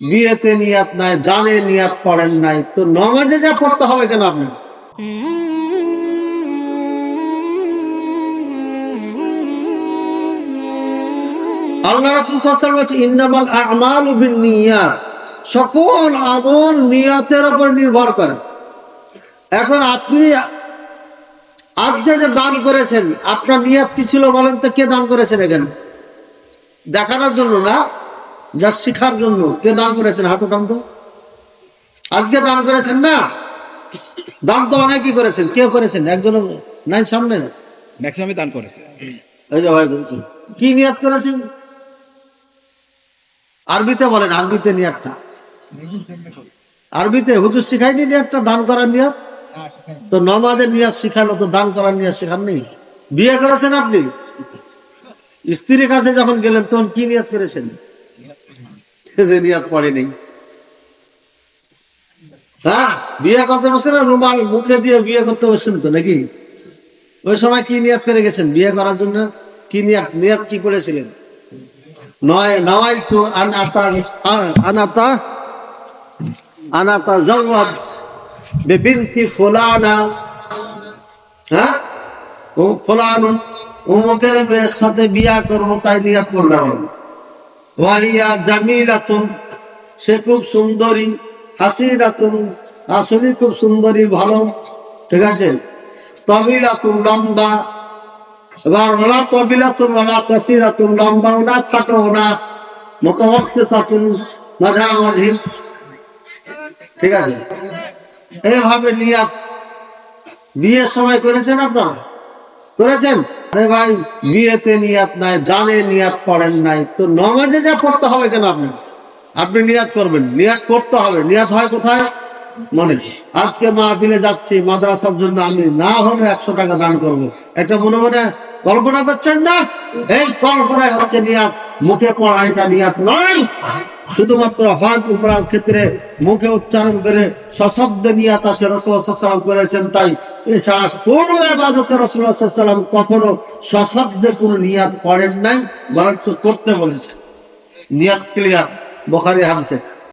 বিয়েতে নিয়াত নাই, দানে নিয়াত পড়েন নাই। তো নমাজে যা পড়তে হবে কেন আপনার আল্লাহ ইন্নামাল সকল আমল নিয়তের উপর নির্ভর করে। এখন আপনি আজকে যে দান করেছেন, আপনার নিয়াত কি ছিল বলেন তো, কে দান করেছেন এখানে? দেখানোর জন্য না? যা শিখার জন্য। কে দান করেছেন? হাত উঠান তো। আজকে দান করেছেন না? দান তো অনেকই করেছেন। কে করেছেন? একজন নাই সামনে? ম্যাক্সিমামই দান করেছে। এই যে ভাই কি নিয়াত করেছেন? আরবিতে বলেন আরবিতে নিয়াতটা। আরবিতে হুজুর শিখাইনি নিয়াতটা? দান করার নিয়াত? তো নমাজের নিয়াত শিখালো তো দান করার নিয়াত শেখাননি বিয়ে করেছেন আপনি? স্ত্রীর কাছে যখন গেলেন তখন কি নিয়াত করেছেন? নিয়াত পড়েনি। হ্যাঁ বিয়ে করতে বসে না, রুমাল মুখে দিয়ে বিয়ে করতে তো নাকি? ওই সময় কি নিয়াত করে গেছেন বিয়ে করার জন্য? কি নিয়াত নিয়াত কি করেছিলেন? নয় নওয়াই আনাতা আনাতা আনাতা বিবিনতি ফুলানা। হ্যাঁ? ও ফুলানু উমুকের সাথে বিয়া করব তাই নিয়াত করলাম ওয়াহিয়া জামিলাতুন, সে খুব সুন্দরী, হাসিনাতুন আসলে খুব সুন্দরী, ভালো, ঠিক আছে? তবিলাতুন লম্বা, এবার ওলা তবিলাতুন ওলা কাসিরাতুন লম্বাও না খাটোও না মতমস্যতাতুন মাঝামাঝি, ঠিক আছে? এইভাবে নিয়াত, বিয়ের সময় করেছেন আপনারা? করেছেন? আরে ভাই, বিয়েতে নিয়াত নাই, দানে নিয়াত পড়েন নাই। তো নমাজে যা পড়তে হবে কেন আপনি? আপনি নিয়াত করবেন। নিয়াত করতে হবে। নিয়াত হয় কোথায়? মনে। আজকে মা মাহফিলে যাচ্ছি, মাদ্রাসার জন্য আমি না হলে একশো টাকা দান করব। এটা মনে মনে কল্পনা করছেন না? এই কল্পনায় হচ্ছে নিয়াত। মুখে পড়া এটা নিয়াত নয়। শুধুমাত্র হজ উপরার ক্ষেত্রে মুখে উচ্চারণ করে সশব্দ নিয়াত আছে রসুল্লাহাম করেছেন তাই এছাড়া কোন আবাদতে রসুল্লাহাম কখনো সশব্দে কোনো নিয়াদ করেন নাই, বরঞ্চ করতে বলেছেন। নিয়াদ ক্লিয়ার বোখারি হাদিসে।